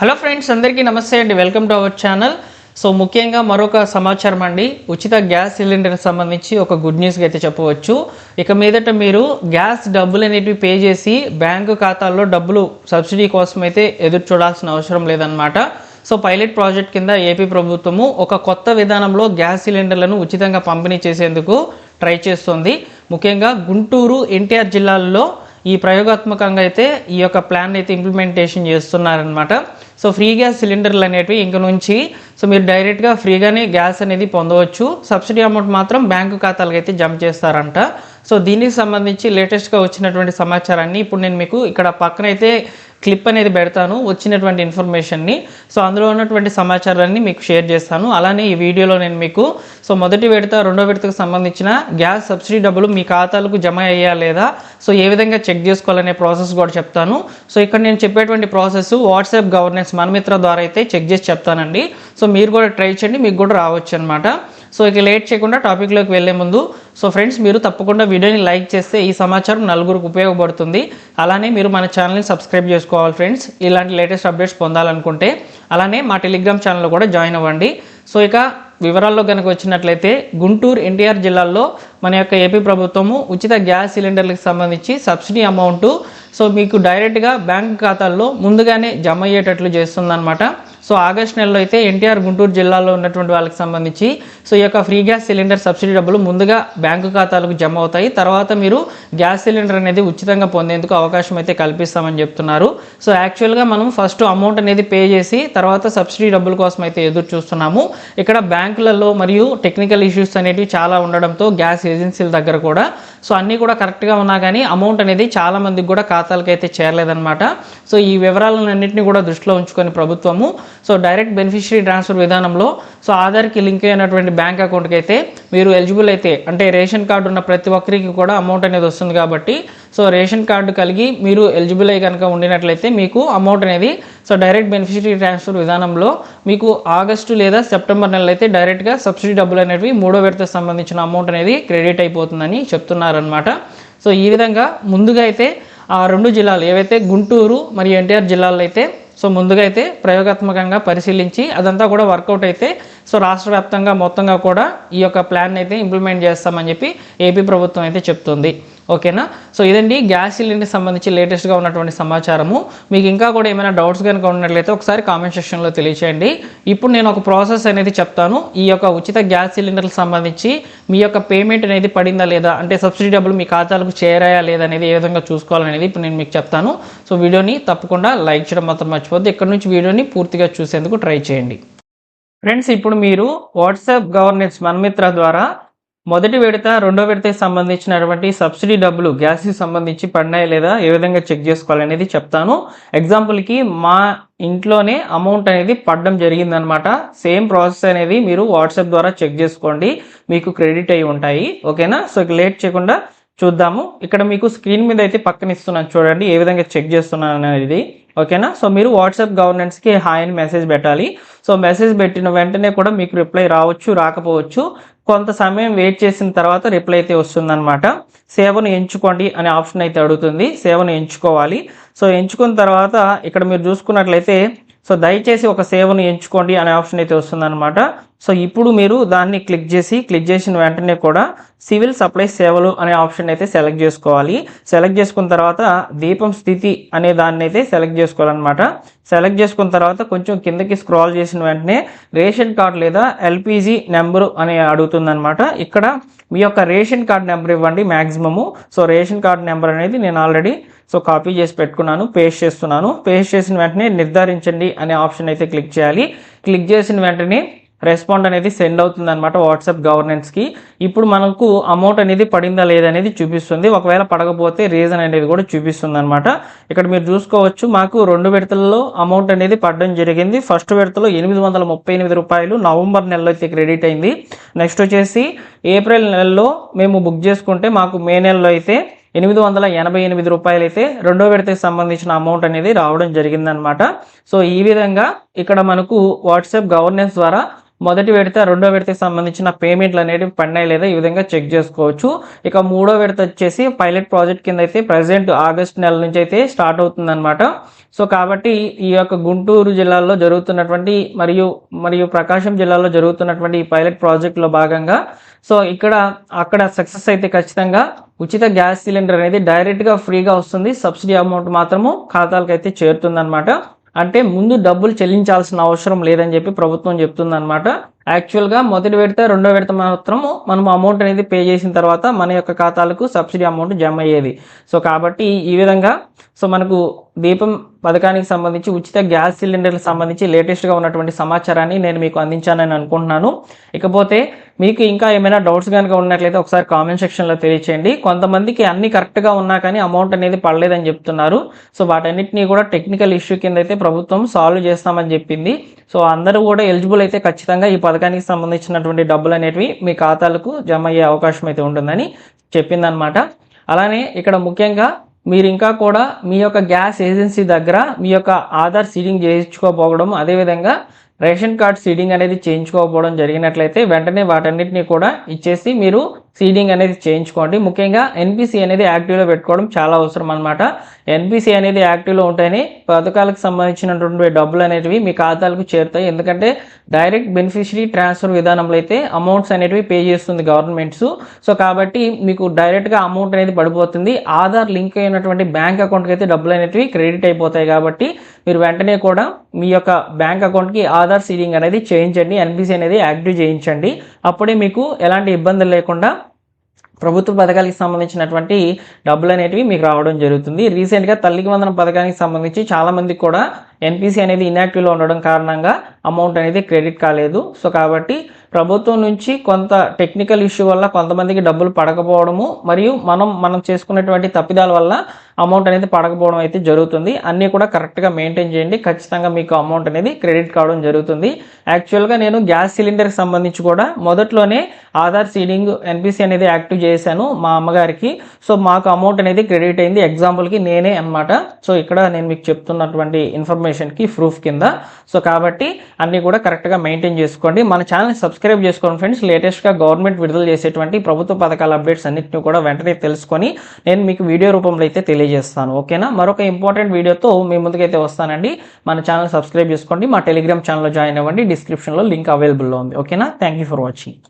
Hello friends అందరికీ నమస్తే అండి. Welcome to our channel. So ముఖ్యంగా మరొక సమాచారం అండి. ఉచిత గ్యాస్ సిలిండర్ సంబంధించి ఒక గుడ్ న్యూస్గా అయితే చెప్పవచ్చు. ఇక మీదట మీరు గ్యాస్ డబ్బులు అనేటివి పే చేసి బ్యాంకు ఖాతాల్లో డబ్బులు సబ్సిడీ కోసం అయితే ఎదురు చూడాల్సిన అవసరం లేదన్నమాట. సో పైలట్ ప్రాజెక్ట్ కింద ఏపీ ప్రభుత్వము ఒక కొత్త విధానంలో గ్యాస్ సిలిండర్లను ఉచితంగా పంపిణీ చేసేందుకు ట్రై చేస్తుంది. ముఖ్యంగా గుంటూరు ఎన్టీఆర్ జిల్లాల్లో ఈ ప్రయోగాత్మకంగా అయితే ఈ యొక్క ప్లాన్ అయితే ఇంప్లిమెంటేషన్ చేస్తున్నారనమాట సో ఫ్రీ గ్యాస్ సిలిండర్లు అనేటివి ఇంక నుంచి సో మీరు డైరెక్ట్గా ఫ్రీగానే గ్యాస్ అనేది పొందవచ్చు. సబ్సిడీ అమౌంట్ మాత్రం బ్యాంకు ఖాతాలకు అయితే జమ చేస్తారంట. సో దీనికి సంబంధించి లేటెస్ట్గా వచ్చినటువంటి సమాచారాన్ని ఇప్పుడు నేను మీకు ఇక్కడ పక్కన అయితే క్లిప్ అనేది పెడతాను వచ్చినటువంటి ఇన్ఫర్మేషన్ని సో అందులో ఉన్నటువంటి సమాచారాన్ని మీకు షేర్ చేస్తాను. అలానే ఈ వీడియోలో నేను మీకు సో మొదటి విడత రెండో విడతకు సంబంధించిన గ్యాస్ సబ్సిడీ డబ్బులు మీ ఖాతాలకు జమ అయ్యా లేదా? సో ఏ విధంగా చెక్ చేసుకోవాలనే ప్రాసెస్ కూడా చెప్తాను. సో ఇక్కడ నేను చెప్పేటువంటి ప్రాసెస్ వాట్సాప్ గవర్నెన్స్ మనమిత్ర ద్వారా అయితే చెక్ చేసి చెప్తానండి. సో మీరు కూడా ట్రై చేయండి మీకు కూడా రావచ్చు అనమాట సో ఇక లేట్ చేయకుండా టాపిక్లోకి వెళ్ళే ముందు సో ఫ్రెండ్స్ మీరు తప్పకుండా వీడియోని లైక్ చేస్తే ఈ సమాచారం నలుగురికి ఉపయోగపడుతుంది. అలానే మీరు మన ఛానల్ని సబ్స్క్రైబ్ చేసుకోవాలి ఫ్రెండ్స్. ఇలాంటి లేటెస్ట్ అప్డేట్స్ పొందాలనుకుంటే అలానే మా టెలిగ్రామ్ ఛానల్ కూడా జాయిన్ అవ్వండి. సో ఇక వివరాల్లో కనుక వచ్చినట్లయితే గుంటూరు ఎన్టీఆర్ జిల్లాల్లో మన యొక్క ఏపీ ప్రభుత్వము ఉచిత గ్యాస్ సిలిండర్లకు సంబంధించి సబ్సిడీ అమౌంట్ సో మీకు డైరెక్ట్గా బ్యాంక్ ఖాతాల్లో ముందుగానే జమ అయ్యేటట్లు చేస్తుందన్నమాట. సో ఆగస్ట్ నెలలో అయితే ఎన్టీఆర్ గుంటూరు జిల్లాలో ఉన్నటువంటి వాళ్ళకి సంబంధించి సో ఈ యొక్క ఫ్రీ గ్యాస్ సిలిండర్ సబ్సిడీ డబ్బులు ముందుగా బ్యాంకు ఖాతాలకు జమ అవుతాయి. తర్వాత మీరు గ్యాస్ సిలిండర్ అనేది ఉచితంగా పొందేందుకు అవకాశం అయితే కల్పిస్తామని చెప్తున్నారు. సో యాక్చువల్గా మనం ఫస్ట్ అమౌంట్ అనేది పే చేసి తర్వాత సబ్సిడీ డబ్బుల కోసం అయితే ఎదురు చూస్తున్నాము. ఇక్కడ బ్యాంకులలో మరియు టెక్నికల్ ఇష్యూస్ అనేటివి చాలా ఉండడంతో గ్యాస్ ఏజెన్సీల దగ్గర కూడా సో అన్నీ కూడా కరెక్ట్గా ఉన్నా కానీ అమౌంట్ అనేది చాలా మందికి కూడా ఖాతాలకు అయితే చేరలేదన్నమాట. సో ఈ వివరాలన్నింటినీ కూడా దృష్టిలో ఉంచుకొని ప్రభుత్వము సో డైరెక్ట్ బెనిఫిషరీ ట్రాన్స్ఫర్ విధానంలో సో ఆధార్కి లింక్ అయినటువంటి బ్యాంక్ అకౌంట్కి అయితే మీరు ఎలిజిబుల్ అయితే అంటే రేషన్ కార్డు ఉన్న ప్రతి ఒక్కరికి కూడా అమౌంట్ అనేది వస్తుంది కాబట్టి సో రేషన్ కార్డు కలిగి మీరు ఎలిజిబుల్ అయ్యి కనుక ఉండినట్లయితే మీకు అమౌంట్ అనేది సో డైరెక్ట్ బెనిఫిషరీ ట్రాన్స్ఫర్ విధానంలో మీకు ఆగస్టు లేదా సెప్టెంబర్ నెలలో అయితే డైరెక్ట్గా సబ్సిడీ డబ్బులు అనేవి మూడో విడతకు సంబంధించిన అమౌంట్ అనేది క్రెడిట్ అయిపోతుందని చెప్తున్నారనమాట సో ఈ విధంగా ముందుగా అయితే ఆ రెండు జిల్లాలు ఏవైతే గుంటూరు మరియు ఎన్టీఆర్ జిల్లాలో అయితే సో ముందుగా అయితే ప్రయోగాత్మకంగా పరిశీలించి అదంతా కూడా వర్కౌట్ అయితే సో రాష్ట్ర వ్యాప్తంగా మొత్తంగా కూడా ఈ యొక్క ప్లాన్ అయితే ఇంప్లిమెంట్ చేస్తామని చెప్పి ఏపీ ప్రభుత్వం అయితే చెప్తుంది. ఓకేనా? సో ఇదండి గ్యాస్ సిలిండర్కి సంబంధించి లేటెస్ట్గా ఉన్నటువంటి సమాచారము. మీకు ఇంకా కూడా ఏమైనా డౌట్స్ కనుక ఉన్నట్లయితే ఒకసారి కామెంట్ సెక్షన్లో తెలియచేయండి. ఇప్పుడు నేను ఒక ప్రాసెస్ అనేది చెప్తాను. ఈ యొక్క ఉచిత గ్యాస్ సిలిండర్కి సంబంధించి మీ యొక్క పేమెంట్ అనేది పడిందా లేదా? అంటే సబ్సిడీ డబ్బులు మీ ఖాతాలకు చేరాయా లేదా అనేది ఏ విధంగా చూసుకోవాలనేది ఇప్పుడు నేను మీకు చెప్తాను. సో వీడియోని తప్పకుండా లైక్ చేయడం మాత్రం మర్చిపోద్దు ఇక్కడ నుంచి వీడియోని పూర్తిగా చూసేందుకు ట్రై చేయండి. ఫ్రెండ్స్ ఇప్పుడు మీరు వాట్సాప్ గవర్నెన్స్ మన్మిత్ర ద్వారా మొదటి విడత రెండో విడతకి సంబంధించినటువంటి సబ్సిడీ డబ్బులు గ్యాస్కి సంబంధించి పడినాయి లేదా ఏ విధంగా చెక్ చేసుకోవాలనేది చెప్తాను. ఎగ్జాంపుల్కి మా ఇంట్లోనే అమౌంట్ అనేది పడడం జరిగిందనమాట సేమ్ ప్రాసెస్ అనేది మీరు వాట్సాప్ ద్వారా చెక్ చేసుకోండి. మీకు క్రెడిట్ అయి ఉంటాయి. ఓకేనా? సో లేట్ చేయకుండా చూద్దాము. ఇక్కడ మీకు స్క్రీన్ మీద అయితే పక్కన ఇస్తున్నాను చూడండి ఏ విధంగా చెక్ చేస్తున్నాను అనేది. ఓకేనా? సో మీరు వాట్సాప్ గవర్నెన్స్కి హాయ్ అని మెసేజ్ పెట్టాలి. సో మెసేజ్ పెట్టిన వెంటనే కూడా మీకు రిప్లై రావచ్చు రాకపోవచ్చు. కొంత సమయం వెయిట్ చేసిన తర్వాత రిప్లై అయితే వస్తుందన్నమాట. సేవను ఎంచుకోండి అనే ఆప్షన్ అయితే అడుగుతుంది. సేవను ఎంచుకోవాలి. సో ఎంచుకున్న తర్వాత ఇక్కడ మీరు చూసుకున్నట్లయితే సో దయచేసి ఒక సేవను ఎంచుకోండి అనే ఆప్షన్ అయితే వస్తుందన్నమాట. సో ఇప్పుడు మీరు దాన్ని క్లిక్ చేసి క్లిక్ చేసిన వెంటనే కూడా సివిల్ సప్లై సేవలు అనే ఆప్షన్ అయితే సెలెక్ట్ చేసుకోవాలి. సెలెక్ట్ చేసుకున్న తర్వాత దీపం స్థితి అనే దాన్ని అయితే సెలెక్ట్ చేసుకోవాలన్నమాట. సెలెక్ట్ చేసుకున్న తర్వాత కొంచెం కిందకి స్క్రాల్ చేసిన వెంటనే రేషన్ కార్డ్ లేదా ఎల్పిజి నెంబరు అని అడుగుతుందన్నమాట. ఇక్కడ మీ యొక్క రేషన్ కార్డ్ నెంబర్ ఇవ్వండి maximum so ration card number అనేది నేను ఆల్రెడీ సో కాపీ చేసి పెట్టుకున్నాను పేస్ట్ చేస్తున్నాను. పేస్ట్ చేసిన వెంటనే నిర్ధారించండి అనే ఆప్షన్ అయితే క్లిక్ చేయాలి. క్లిక్ చేసిన వెంటనే రెస్పాండ్ అనేది సెండ్ అవుతుంది అనమాట వాట్సాప్ గవర్నెన్స్కి ఇప్పుడు మనకు అమౌంట్ అనేది పడిందా లేదనేది చూపిస్తుంది. ఒకవేళ పడకపోతే రీజన్ అనేది కూడా చూపిస్తుంది అనమాట ఇక్కడ మీరు చూసుకోవచ్చు మాకు రెండు విడతలలో అమౌంట్ అనేది పడడం జరిగింది. ఫస్ట్ విడతలో ఎనిమిది వందల ముప్పై ఎనిమిది రూపాయలు నవంబర్ నెలలో అయితే క్రెడిట్ అయింది. నెక్స్ట్ వచ్చేసి ఏప్రిల్ నెలలో మేము బుక్ చేసుకుంటే మాకు మే నెలలో అయితే ఎనిమిది వందల ఎనభై ఎనిమిది రూపాయలు అయితే రెండో విడతకి సంబంధించిన అమౌంట్ అనేది రావడం జరిగిందనమాట సో ఈ విధంగా ఇక్కడ మనకు వాట్సాప్ గవర్నెన్స్ ద్వారా మొదటి విడత రెండో విడతకి సంబంధించిన పేమెంట్లు అనేవి పడినాయి లేదా ఈ విధంగా చెక్ చేసుకోవచ్చు. ఇక మూడో విడత వచ్చేసి పైలట్ ప్రాజెక్ట్ కింద అయితే ప్రజెంట్ ఆగస్ట్ నెల నుంచి అయితే స్టార్ట్ అవుతుంది సో కాబట్టి ఈ యొక్క గుంటూరు జిల్లాలో జరుగుతున్నటువంటి మరియు మరియు ప్రకాశం జిల్లాలో జరుగుతున్నటువంటి ఈ పైలట్ ప్రాజెక్ట్లో భాగంగా సో ఇక్కడ అక్కడ సక్సెస్ అయితే ఖచ్చితంగా ఉచిత గ్యాస్ సిలిండర్ అనేది డైరెక్ట్గా ఫ్రీగా వస్తుంది. సబ్సిడీ అమౌంట్ మాత్రము ఖాతాలకు అయితే చేరుతుంది అంటే ముందు డబ్బులు చెల్లించాల్సిన అవసరం లేదని చెప్పి ప్రభుత్వం చెప్తుంది అనమాట యాక్చువల్గా మొదటి విడత రెండో విడత మాత్రము మనం అమౌంట్ అనేది పే చేసిన తర్వాత మన యొక్క ఖాతాలకు సబ్సిడీ అమౌంట్ జమ అయ్యేది. సో కాబట్టి ఈ విధంగా సో మనకు దీపం పథకానికి సంబంధించి ఉచిత గ్యాస్ సిలిండర్లకు సంబంధించి లేటెస్ట్గా ఉన్నటువంటి సమాచారాన్ని నేను మీకు అందించానని అనుకుంటున్నాను. ఇకపోతే మీకు ఇంకా ఏమైనా డౌట్స్ కనుక ఉన్నట్లయితే ఒకసారి కామెంట్ సెక్షన్లో తెలియచేయండి. కొంతమందికి అన్ని కరెక్ట్గా ఉన్నా కానీ అమౌంట్ అనేది పడలేదని చెప్తున్నారు. సో వాటన్నిటిని కూడా టెక్నికల్ ఇష్యూ కింద అయితే ప్రభుత్వం సాల్వ్ చేస్తామని చెప్పింది. సో అందరూ కూడా ఎలిజిబుల్ అయితే ఖచ్చితంగా ఈ పథకానికి సంబంధించినటువంటి డబ్బులు అనేటివి మీ ఖాతాలకు జమ అయ్యే అవకాశం అయితే ఉంటుందని చెప్పిందనమాట అలానే ఇక్కడ ముఖ్యంగా మీరు ఇంకా కూడా మీ యొక్క గ్యాస్ ఏజెన్సీ దగ్గర మీ యొక్క ఆధార్ సీడింగ్ చేయించుకోకపోవడం అదేవిధంగా రేషన్ కార్డ్ సీడింగ్ అనేది చేయించుకోకపోవడం జరిగినట్లయితే వెంటనే వాటన్నిటిని కూడా ఇచ్చేసి మీరు సీడింగ్ అనేది చేయించుకోండి. ముఖ్యంగా ఎన్పిసి అనేది యాక్టివ్లో పెట్టుకోవడం చాలా అవసరం అనమాట ఎన్పిసి అనేది యాక్టివ్లో ఉంటేనే పథకాలకు సంబంధించినటువంటి డబ్బులు అనేటివి మీ ఖాతాలకు చేరుతాయి. ఎందుకంటే డైరెక్ట్ బెనిఫిషరీ ట్రాన్స్ఫర్ విధానంలో అయితే అమౌంట్స్ అనేటివి పే చేస్తుంది గవర్నమెంట్స్. సో కాబట్టి మీకు డైరెక్ట్గా అమౌంట్ అనేది పడిపోతుంది. ఆధార్ లింక్ అయినటువంటి బ్యాంక్ అకౌంట్కి అయితే డబ్బులు అనేటివి క్రెడిట్ అయిపోతాయి కాబట్టి మీరు వెంటనే కూడా మీ యొక్క బ్యాంక్ అకౌంట్కి ఆధార్ సీడింగ్ అనేది చేయించండి. ఎన్పిసి అనేది యాక్టివ్ చేయించండి. అప్పుడే మీకు ఎలాంటి ఇబ్బందులు లేకుండా ప్రభుత్వ పథకాలకు సంబంధించినటువంటి డబ్బులు అనేటివి మీకు రావడం జరుగుతుంది. రీసెంట్గా తల్లికి వందన పథకానికి సంబంధించి చాలామందికి కూడా ఎన్పిసి అనేది ఇన్యాక్టివ్లో ఉండడం కారణంగా అమౌంట్ అనేది క్రెడిట్ కాలేదు. సో కాబట్టి ప్రభుత్వం నుంచి కొంత టెక్నికల్ ఇష్యూ వల్ల కొంతమందికి డబ్బులు పడకపోవడము మరియు మనం మనం చేసుకున్నటువంటి తప్పిదాల వల్ల అమౌంట్ అనేది పడకపోవడం అయితే జరుగుతుంది. అన్నీ కూడా కరెక్ట్గా మెయింటైన్ చేయండి. ఖచ్చితంగా మీకు అమౌంట్ అనేది క్రెడిట్ కావడం జరుగుతుంది. యాక్చువల్గా నేను గ్యాస్ సిలిండర్కి సంబంధించి కూడా మొదట్లోనే ఆధార్ సీడింగ్ ఎన్పిసి అనేది యాక్టివ్ చేశాను మా అమ్మగారికి. సో మాకు అమౌంట్ అనేది క్రెడిట్ అయింది. ఎగ్జాంపుల్కి నేనే అనమాట సో ఇక్కడ నేను మీకు చెప్తున్నటువంటి ఇన్ఫర్మేషన్ ఇన్ఫర్మేషన్కి ప్రూఫ్ కింద. సో కాబట్టి అన్నీ కూడా కరెక్ట్గా మెయింటైన్ చేసుకోండి. మన ఛానల్ని సబ్స్క్రైబ్ చేసుకోండి ఫ్రెండ్స్ లేటెస్ట్గా గవర్నమెంట్ విడుదల చేసేటువంటి ప్రభుత్వ పథకాల అప్డేట్స్ అన్నింటినీ కూడా వెంటనే తెలుసుకొని నేను మీకు వీడియో రూపంలో అయితే తెలియజేస్తాను. ఓకేనా మరొక ఇంపార్టెంట్ వీడియోతో మీ ముందుకైతే వస్తానండి. మన ఛానల్ సబ్స్క్రైబ్ చేసుకోండి. మా టెలిగ్రామ్ ఛానల్లో జాయిన్ అవ్వండి. డిస్క్రిప్షన్లో లింక్ అవైలబుల్లో ఉంది. ఓకేనా థ్యాంక్ యూ ఫర్ వాచింగ్